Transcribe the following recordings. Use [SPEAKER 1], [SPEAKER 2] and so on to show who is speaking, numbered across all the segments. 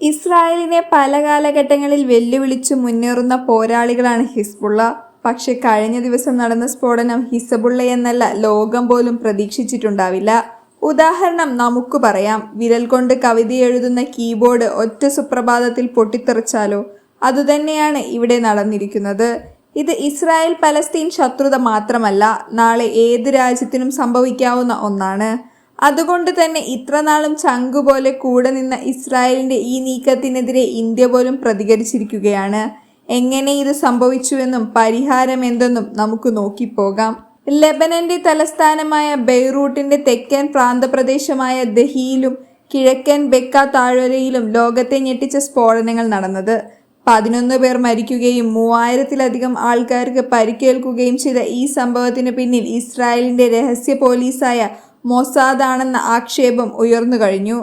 [SPEAKER 1] ഇസ്രായേലിനെ പല കാലഘട്ടങ്ങളിൽ വെല്ലുവിളിച്ചു മുന്നേറുന്ന പോരാളികളാണ് ഹിസ്ബുള്ള. പക്ഷെ കഴിഞ്ഞ ദിവസം നടന്ന സ്ഫോടനം ഹിസബുള്ള എന്നല്ല ലോകം പോലും പ്രതീക്ഷിച്ചിട്ടുണ്ടാവില്ല. ഉദാഹരണം നമുക്ക് പറയാം. വിരൽ കൊണ്ട് കവിത എഴുതുന്ന കീബോർഡ് ഒറ്റ സുപ്രഭാതത്തിൽ പൊട്ടിത്തെറിച്ചാലോ? അതുതന്നെയാണ് ഇവിടെ നടന്നിരിക്കുന്നത്. ഇത് ഇസ്രായേൽ പലസ്തീൻ ശത്രുത മാത്രമല്ല നാളെ ഏത് രാജ്യത്തിനും സംഭവിക്കാവുന്ന ഒന്നാണ്. അതുകൊണ്ട് തന്നെ ഇത്രനാളും ചങ്കുപോലെ കൂടെ നിന്ന ഇസ്രായേലിന്റെ ഈ നീക്കത്തിനെതിരെ ഇന്ത്യ പോലും പ്രതികരിച്ചിരിക്കുകയാണ്. എങ്ങനെ ഇത് സംഭവിച്ചുവെന്നും പരിഹാരം എന്തെന്നും നമുക്ക് നോക്കിപ്പോകാം. ലെബനന്റെ തലസ്ഥാനമായ ബെയ്റൂട്ടിന്റെ തെക്കൻ പ്രാന്തപ്രദേശമായ ദഹിയിലും കിഴക്കൻ ബെക്ക താഴ്വരയിലും ലോകത്തെ ഞെട്ടിച്ച സ്ഫോടനങ്ങൾ നടന്നത്. പതിനൊന്ന് പേർ മരിക്കുകയും മൂവായിരത്തിലധികം ആൾക്കാർക്ക് പരിക്കേൽക്കുകയും ചെയ്ത ഈ സംഭവത്തിന് പിന്നിൽ ഇസ്രായേലിന്റെ രഹസ്യ പോലീസായ മൊസാദാണെന്ന ആക്ഷേപം ഉയർന്നു കഴിഞ്ഞു.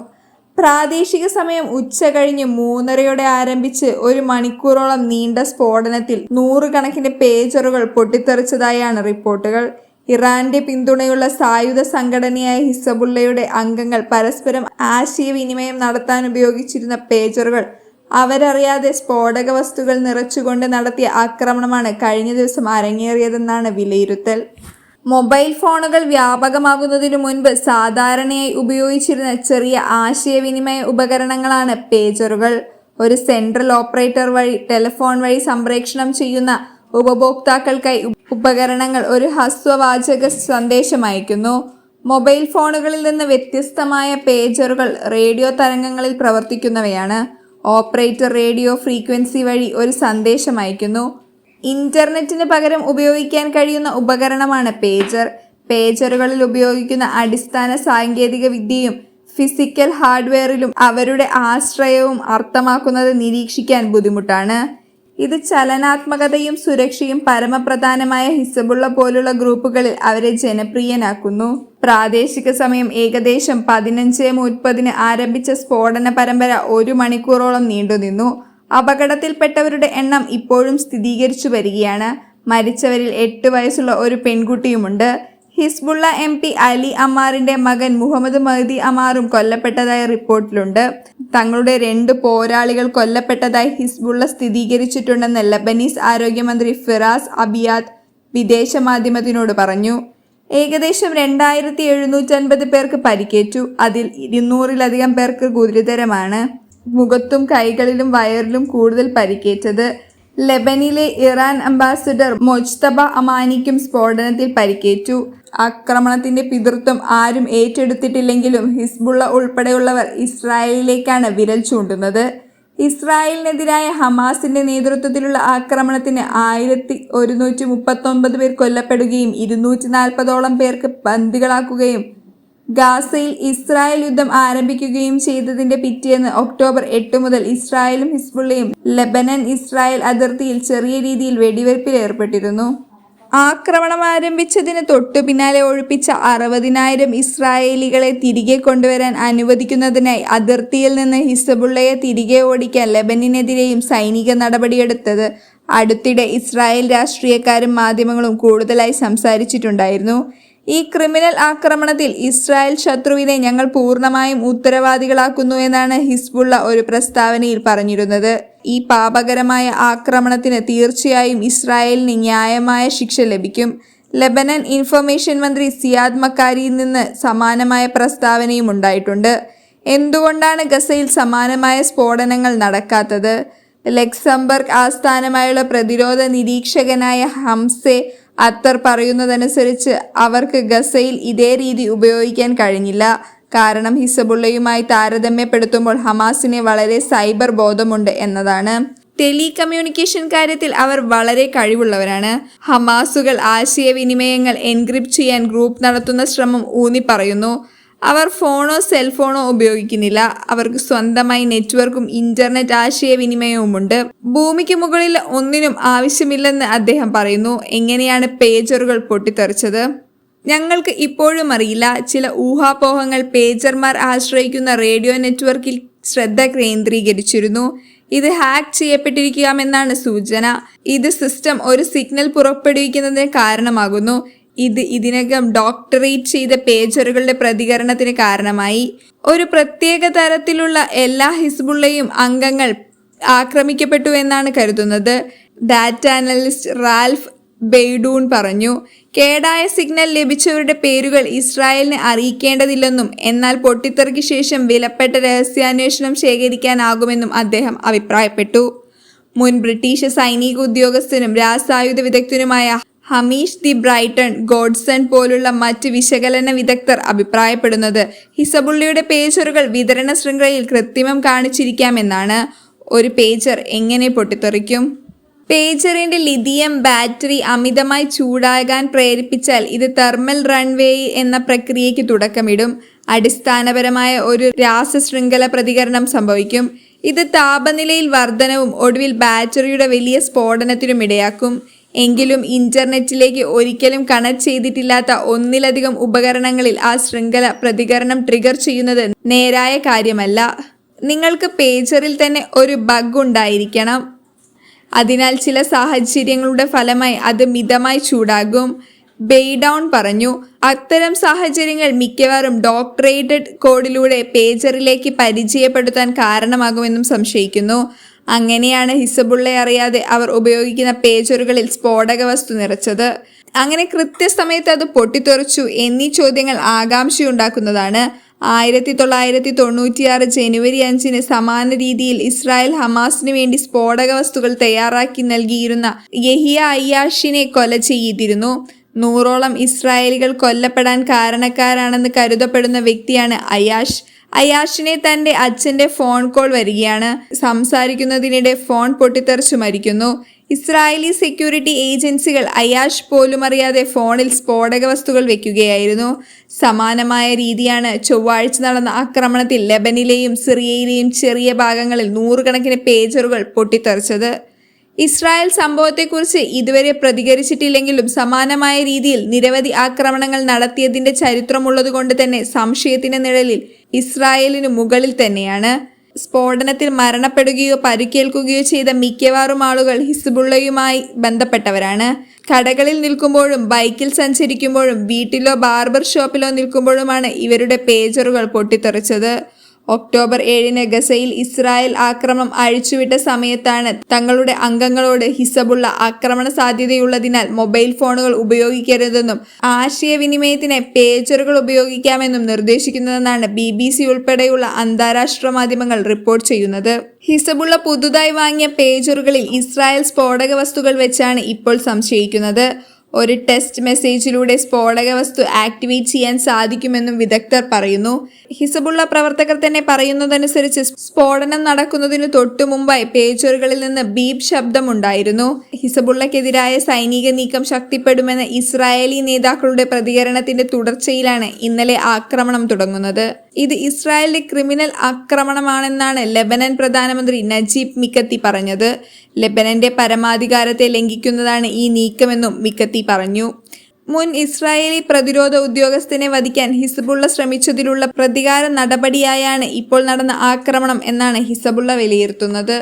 [SPEAKER 1] പ്രാദേശിക സമയം ഉച്ച കഴിഞ്ഞ് മൂന്നരയോടെ ആരംഭിച്ച് ഒരു മണിക്കൂറോളം നീണ്ട സ്ഫോടനത്തിൽ നൂറുകണക്കിന് പേജറുകൾ പൊട്ടിത്തെറിച്ചതായാണ് റിപ്പോർട്ടുകൾ. ഇറാന്റെ പിന്തുണയുള്ള സായുധ സംഘടനയായ ഹിസബുള്ളയുടെ അംഗങ്ങൾ പരസ്പരം ആശയവിനിമയം നടത്താൻ ഉപയോഗിച്ചിരുന്ന പേജറുകൾ അവരറിയാതെ സ്ഫോടക വസ്തുക്കൾ നിറച്ചുകൊണ്ട് നടത്തിയ ആക്രമണമാണ് കഴിഞ്ഞ ദിവസം അരങ്ങേറിയതെന്നാണ് വിലയിരുത്തൽ. മൊബൈൽ ഫോണുകൾ വ്യാപകമാകുന്നതിനു മുൻപ് സാധാരണയായി ഉപയോഗിച്ചിരുന്ന ചെറിയ ആശയവിനിമയ ഉപകരണങ്ങളാണ് പേജറുകൾ. ഒരു സെൻട്രൽ ഓപ്പറേറ്റർ വഴി ടെലിഫോൺ വഴി സംപ്രേക്ഷണം ചെയ്യുന്ന ഉപഭോക്താക്കൾക്കായി ഉപകരണങ്ങൾ ഒരു ഹസ്വവാചക സന്ദേശം അയക്കുന്നു മൊബൈൽ ഫോണുകളിൽ നിന്ന് വ്യത്യസ്തമായ പേജറുകൾ റേഡിയോ തരംഗങ്ങളിൽ പ്രവർത്തിക്കുന്നവയാണ്. ഓപ്പറേറ്റർ റേഡിയോ ഫ്രീക്വൻസി വഴി ഒരു സന്ദേശം അയക്കുന്നു ഇന്റർനെറ്റിന് പകരം ഉപയോഗിക്കാൻ കഴിയുന്ന ഉപകരണമാണ് പേജർ. പേജറുകളിൽ ഉപയോഗിക്കുന്ന അടിസ്ഥാന സാങ്കേതിക വിദ്യയും ഫിസിക്കൽ ഹാർഡ്വെയറിലും അവരുടെ ആശ്രയവും അർത്ഥമാക്കുന്നത് നിരീക്ഷിക്കാൻ ബുദ്ധിമുട്ടാണ്. ഇത് ചലനാത്മകതയും സുരക്ഷയും പരമപ്രധാനമായ ഹിസബുള്ള പോലുള്ള ഗ്രൂപ്പുകളിൽ അവരെ ജനപ്രിയനാക്കുന്നു. പ്രാദേശിക സമയം ഏകദേശം പതിനഞ്ച് മുപ്പതിന് ആരംഭിച്ച സ്ഫോടന പരമ്പര ഒരു മണിക്കൂറോളം നീണ്ടുനിന്നു. അപകടത്തിൽപ്പെട്ടവരുടെ എണ്ണം ഇപ്പോഴും സ്ഥിരീകരിച്ചു വരികയാണ്. മരിച്ചവരിൽ എട്ട് വയസ്സുള്ള ഒരു പെൺകുട്ടിയുമുണ്ട്. ഹിസ്ബുള്ള എം പി അലി അമാറിന്റെ മകൻ മുഹമ്മദ് മഹദി അമാറും കൊല്ലപ്പെട്ടതായി റിപ്പോർട്ടിലുണ്ട്. തങ്ങളുടെ രണ്ട് പോരാളികൾ കൊല്ലപ്പെട്ടതായി ഹിസ്ബുള്ള സ്ഥിരീകരിച്ചിട്ടുണ്ടെന്ന് ലബനീസ് ആരോഗ്യമന്ത്രി ഫിറാസ് അബിയാദ് വിദേശ മാധ്യമത്തിനോട് പറഞ്ഞു. ഏകദേശം രണ്ടായിരത്തി എഴുന്നൂറ്റൻപത് പേർക്ക് പരിക്കേറ്റു. അതിൽ ഇരുന്നൂറിലധികം പേർക്ക് ഗുരുതരമാണ്. മുഖത്തും കൈകളിലും വയറിലും കൂടുതൽ പരിക്കേറ്റത്. ലെബനിലെ ഇറാൻ അംബാസിഡർ മൊജ്തബ അമാനിക്കും സ്ഫോടനത്തിൽ പരിക്കേറ്റു. ആക്രമണത്തിന്റെ പിതൃത്വം ആരും ഏറ്റെടുത്തിട്ടില്ലെങ്കിലും ഹിസ്ബുള്ള ഉൾപ്പെടെയുള്ളവർ ഇസ്രായേലിലേക്കാണ് വിരൽ ചൂണ്ടുന്നത്. ഇസ്രായേലിനെതിരായ ഹമാസിന്റെ നേതൃത്വത്തിലുള്ള ആക്രമണത്തിന് ആയിരത്തി ഒരുന്നൂറ്റി മുപ്പത്തൊൻപത് പേർ കൊല്ലപ്പെടുകയും ഇരുന്നൂറ്റി നാൽപ്പതോളം പേർക്ക് ബന്ദികളാക്കുകയും ഗാസയിൽ ഇസ്രായേൽ യുദ്ധം ആരംഭിക്കുകയും ചെയ്തതിന്റെ പിറ്റേന്ന് ഒക്ടോബർ എട്ട് മുതൽ ഇസ്രായേലും ഹിസ്ബുള്ളയും ലെബനൻ ഇസ്രായേൽ അതിർത്തിയിൽ ചെറിയ രീതിയിൽ വെടിവെയ്പ്പിൽ ഏർപ്പെട്ടിരുന്നു. ആക്രമണം ആരംഭിച്ചതിന് തൊട്ടു പിന്നാലെ ഒഴിപ്പിച്ച അറുപതിനായിരം ഇസ്രായേലികളെ തിരികെ കൊണ്ടുവരാൻ അനുവദിക്കുന്നതിനായി അതിർത്തിയിൽ നിന്ന് ഹിസബുള്ളയെ തിരികെ ഓടിക്കാൻ ലെബനിനെതിരെയും സൈനിക നടപടിയെടുത്തത് അടുത്തിടെ ഇസ്രായേൽ രാഷ്ട്രീയക്കാരും മാധ്യമങ്ങളും കൂടുതലായി സംസാരിച്ചിട്ടുണ്ടായിരുന്നു. ഈ ക്രിമിനൽ ആക്രമണത്തിൽ ഇസ്രായേൽ ശത്രുവിനെ ഞങ്ങൾ പൂർണമായും ഉത്തരവാദികളാക്കുന്നു എന്നാണ് ഹിസ്ബുള്ള ഒരു പ്രസ്താവനയിൽ പറഞ്ഞിരുന്നത്. ഈ പാപകരമായ ആക്രമണത്തിന് തീർച്ചയായും ഇസ്രായേലിന് ന്യായമായ ശിക്ഷ ലഭിക്കും. ലെബനൻ ഇൻഫർമേഷൻ മന്ത്രി സിയാദ് മക്കാരിയിൽ നിന്ന് സമാനമായ പ്രസ്താവനയും ഉണ്ടായിട്ടുണ്ട്. എന്തുകൊണ്ടാണ് ഗസയിൽ സമാനമായ സ്ഫോടനങ്ങൾ നടക്കാത്തത്? ലക്സംബർഗ് ആസ്ഥാനമായുള്ള പ്രതിരോധ നിരീക്ഷകനായ ഹംസെ അത്തർ പറയുന്നതനുസരിച്ച് അവർക്ക് ഗസയിൽ ഇതേ രീതി ഉപയോഗിക്കാൻ കഴിഞ്ഞില്ല. കാരണം ഹിസബുള്ളയുമായി താരതമ്യപ്പെടുത്തുമ്പോൾ ഹമാസിന് വളരെ സൈബർ ബോധമുണ്ട് എന്നതാണ്. ടെലി കമ്മ്യൂണിക്കേഷൻ കാര്യത്തിൽ അവർ വളരെ കഴിവുള്ളവരാണ്. ഹമാസുകൾ ആശയവിനിമയങ്ങൾ എൻക്രിപ്റ്റ് ചെയ്യാൻ ഗ്രൂപ്പ് നടത്തുന്ന ശ്രമം ഊന്നി പറയുന്നു അവർ ഫോണോ സെൽഫോണോ ഉപയോഗിക്കുന്നില്ല. അവർക്ക് സ്വന്തമായി നെറ്റ്വർക്കും ഇന്റർനെറ്റ് ആശയവിനിമയവുമുണ്ട്. ഭൂമിക്ക് മുകളിൽ ഒന്നിനും ആവശ്യമില്ലെന്ന് അദ്ദേഹം പറയുന്നു. എങ്ങനെയാണ് പേജറുകൾ പൊട്ടിത്തെറിച്ചത്? ഞങ്ങൾക്ക് ഇപ്പോഴും അറിയില്ല. ചില ഊഹാപോഹങ്ങൾ പേജർമാർ ആശ്രയിക്കുന്ന റേഡിയോ നെറ്റ്വർക്കിൽ ശ്രദ്ധ കേന്ദ്രീകരിച്ചിരുന്നു. ഇത് ഹാക്ക് ചെയ്യപ്പെട്ടിരിക്കാമെന്നാണ് സൂചന. ഇത് സിസ്റ്റം ഒരു സിഗ്നൽ പുറപ്പെടുവിക്കുന്നതിന് കാരണമാകുന്നു. ഇത് ഇതിനകം ഡോക്ടറേറ്റ് ചെയ്ത പേജറുകളുടെ പ്രതികരണത്തിന് കാരണമായി. ഒരു പ്രത്യേക തരത്തിലുള്ള എല്ലാ ഹിസ്ബുള്ളയും അംഗങ്ങൾ ആക്രമിക്കപ്പെട്ടു എന്നാണ് കരുതുന്നത്. ഡാറ്റ അനലിസ്റ്റ് റാൽഫ് ബെയ്ഡൂൺ പറഞ്ഞു കേടായ സിഗ്നൽ ലഭിച്ചവരുടെ പേരുകൾ ഇസ്രായേലിനെ അറിയിക്കേണ്ടതില്ലെന്നും എന്നാൽ പൊട്ടിത്തെറിക്ക് ശേഷം വിലപ്പെട്ട രഹസ്യാന്വേഷണം ശേഖരിക്കാനാകുമെന്നും അദ്ദേഹം അഭിപ്രായപ്പെട്ടു. മുൻ ബ്രിട്ടീഷ് സൈനിക ഉദ്യോഗസ്ഥനും രാസായുധ വിദഗ്ധനുമായ ഹമീഷ് ദി ബ്രൈറ്റൺ ഗോഡ്സൺ പോലുള്ള മറ്റ് വിശകലന വിദഗ്ധർ അഭിപ്രായപ്പെടുന്നത് ഹിസബുള്ളയുടെ പേജറുകൾ വിതരണ ശൃംഖലയിൽ കൃത്രിമം കാണിച്ചിരിക്കാമെന്നാണ്. ഒരു പേജർ എങ്ങനെ പൊട്ടിത്തെറിക്കും? പേജറിന്റെ ലിഥിയം ബാറ്ററി അമിതമായി ചൂടാകാൻ പ്രേരിപ്പിച്ചാൽ ഇത് തെർമൽ റൺവേ എന്ന പ്രക്രിയയ്ക്ക് തുടക്കമിടും. അടിസ്ഥാനപരമായ ഒരു രാസശൃംഖല പ്രതികരണം സംഭവിക്കും. ഇത് താപനിലയിൽ വർധനവും ഒടുവിൽ ബാറ്ററിയുടെ വലിയ സ്ഫോടനത്തിനും ഇടയാക്കും. എങ്കിലും ഇന്റർനെറ്റിലേക്ക് ഒരിക്കലും കണക്ട് ചെയ്തിട്ടില്ലാത്ത ഒന്നിലധികം ഉപകരണങ്ങളിൽ ആ ശൃംഖല പ്രതികരണം ട്രിഗർ ചെയ്യുന്നത് നേരായ കാര്യമല്ല. നിങ്ങൾക്ക് പേജറിൽ തന്നെ ഒരു ബഗ് ഉണ്ടായിരിക്കണം. അതിനാൽ ചില സാഹചര്യങ്ങളുടെ ഫലമായി അത് മിതമായി ചൂടാകും. ബെയ്ഡൗൺ പറഞ്ഞു അത്തരം സാഹചര്യങ്ങൾ മിക്കവാറും ഡോക്ടറേറ്റഡ് കോഡിലൂടെ പേജറിലേക്ക് പരിചയപ്പെടുത്താൻ കാരണമാകുമെന്നും സംശയിക്കുന്നു. അങ്ങനെയാണ് ഹിസബുള്ള അറിയാതെ അവർ ഉപയോഗിക്കുന്ന പേജറുകളിൽ സ്ഫോടക വസ്തു നിറച്ചത്. അങ്ങനെ കൃത്യസമയത്ത് അത് പൊട്ടിത്തെറിച്ചു എന്നീ ചോദ്യങ്ങൾ ആകാംക്ഷയുണ്ടാക്കുന്നതാണ്. ആയിരത്തി തൊള്ളായിരത്തി തൊണ്ണൂറ്റിയാറ് ജനുവരി അഞ്ചിന് സമാന രീതിയിൽ ഇസ്രായേൽ ഹമാസിന് വേണ്ടി സ്ഫോടക വസ്തുക്കൾ തയ്യാറാക്കി നൽകിയിരുന്ന യഹിയ അയ്യാഷിനെ കൊല ചെയ്തിരുന്നു. നൂറോളം ഇസ്രായേലികൾ കൊല്ലപ്പെടാൻ കാരണക്കാരാണെന്ന് കരുതപ്പെടുന്ന വ്യക്തിയാണ് അയാഷ് അയാഷിനെ തന്റെ അച്ഛന്റെ ഫോൺ കോൾ വരികയാണ്. സംസാരിക്കുന്നതിനിടെ ഫോൺ പൊട്ടിത്തെറിച്ചു മരിക്കുന്നു. ഇസ്രായേലി സെക്യൂരിറ്റി ഏജൻസികൾ അയാഷ് പോലും അറിയാതെ ഫോണിൽ സ്ഫോടക വസ്തുക്കൾ വെക്കുകയായിരുന്നു. സമാനമായ രീതിയാണ് ചൊവ്വാഴ്ച നടന്ന ആക്രമണത്തിൽ ലെബനിലെയും സിറിയയിലെയും ചെറിയ ഭാഗങ്ങളിൽ നൂറുകണക്കിന് പേജറുകൾ പൊട്ടിത്തെറിച്ചത്. ഇസ്രായേൽ സംഭവത്തെക്കുറിച്ച് ഇതുവരെ പ്രതികരിച്ചിട്ടില്ലെങ്കിലും സമാനമായ രീതിയിൽ നിരവധി ആക്രമണങ്ങൾ നടത്തിയതിന്റെ ചരിത്രമുള്ളതുകൊണ്ട് തന്നെ സംശയത്തിന്റെ നിഴലിൽ ഇസ്രായേലിനു മുകളിൽ തന്നെയാണ്. സ്ഫോടനത്തിൽ മരണപ്പെടുകയോ പരിക്കേൽക്കുകയോ ചെയ്ത മിക്കവാറും ആളുകൾ ഹിസ്ബുള്ളയുമായി ബന്ധപ്പെട്ടവരാണ്. കടകളിൽ നിൽക്കുമ്പോഴും ബൈക്കിൽ സഞ്ചരിക്കുമ്പോഴും വീട്ടിലോ ബാർബർ ഷോപ്പിലോ നിൽക്കുമ്പോഴുമാണ് ഇവരുടെ പേജറുകൾ പൊട്ടിത്തെറിച്ചത്. ഒക്ടോബർ ഏഴിന് ഗസയിൽ ഇസ്രായേൽ ആക്രമണം അഴിച്ചുവിട്ട സമയത്താണ് തങ്ങളുടെ അംഗങ്ങളോട് ഹിസബുള്ള ആക്രമണ സാധ്യതയുള്ളതിനാൽ മൊബൈൽ ഫോണുകൾ ഉപയോഗിക്കരുതെന്നും ആശയവിനിമയത്തിന് പേജറുകൾ ഉപയോഗിക്കാമെന്നും നിർദ്ദേശിക്കുന്നതെന്നാണ് ബി ബി സി ഉൾപ്പെടെയുള്ള അന്താരാഷ്ട്ര മാധ്യമങ്ങൾ റിപ്പോർട്ട് ചെയ്യുന്നത്. ഹിസബുള്ള പുതുതായി വാങ്ങിയ പേജറുകളിൽ ഇസ്രായേൽ സ്ഫോടക വസ്തുക്കൾ വെച്ചാണ് ഇപ്പോൾ സംശയിക്കുന്നത്. ഒരു ടെസ്റ്റ് മെസ്സേജിലൂടെ സ്ഫോടക വസ്തു ആക്ടിവേറ്റ് ചെയ്യാൻ സാധിക്കുമെന്നും വിദഗ്ധർ പറയുന്നു. ഹിസബുള്ള പ്രവർത്തകർ തന്നെ പറയുന്നതനുസരിച്ച് സ്ഫോടനം നടക്കുന്നതിന് തൊട്ടു മുമ്പായി പേജറുകളിൽ നിന്ന് ബീപ് ശബ്ദമുണ്ടായിരുന്നു. ഹിസബുള്ളക്കെതിരായ സൈനിക നീക്കം ശക്തിപ്പെടുമെന്ന ഇസ്രായേലി നേതാക്കളുടെ പ്രതികരണത്തിന്റെ തുടർച്ചയിലാണ് ഇന്നലെ ആക്രമണം തുടങ്ങുന്നത്. ഇത് ഇസ്രായേലിന്റെ ക്രിമിനൽ ആക്രമണമാണെന്നാണ് ലെബനൻ പ്രധാനമന്ത്രി നജീബ് മിക്കത്തി പറഞ്ഞത്. ലെബനന്റെ പരമാധികാരത്തെ ലംഘിക്കുന്നതാണ് ഈ നീക്കമെന്നും മിക്കത്തി പറഞ്ഞു. മുൻ ഇസ്രായേലി പ്രതിരോധ ഉദ്യോഗസ്ഥനെ വധിക്കാൻ ഹിസബുള്ള ശ്രമിച്ചതിലുള്ള പ്രതികാര നടപടിയായാണ് ഇപ്പോൾ നടന്ന ആക്രമണം എന്നാണ് ഹിസബുള്ള വിലയിരുത്തുന്നത്.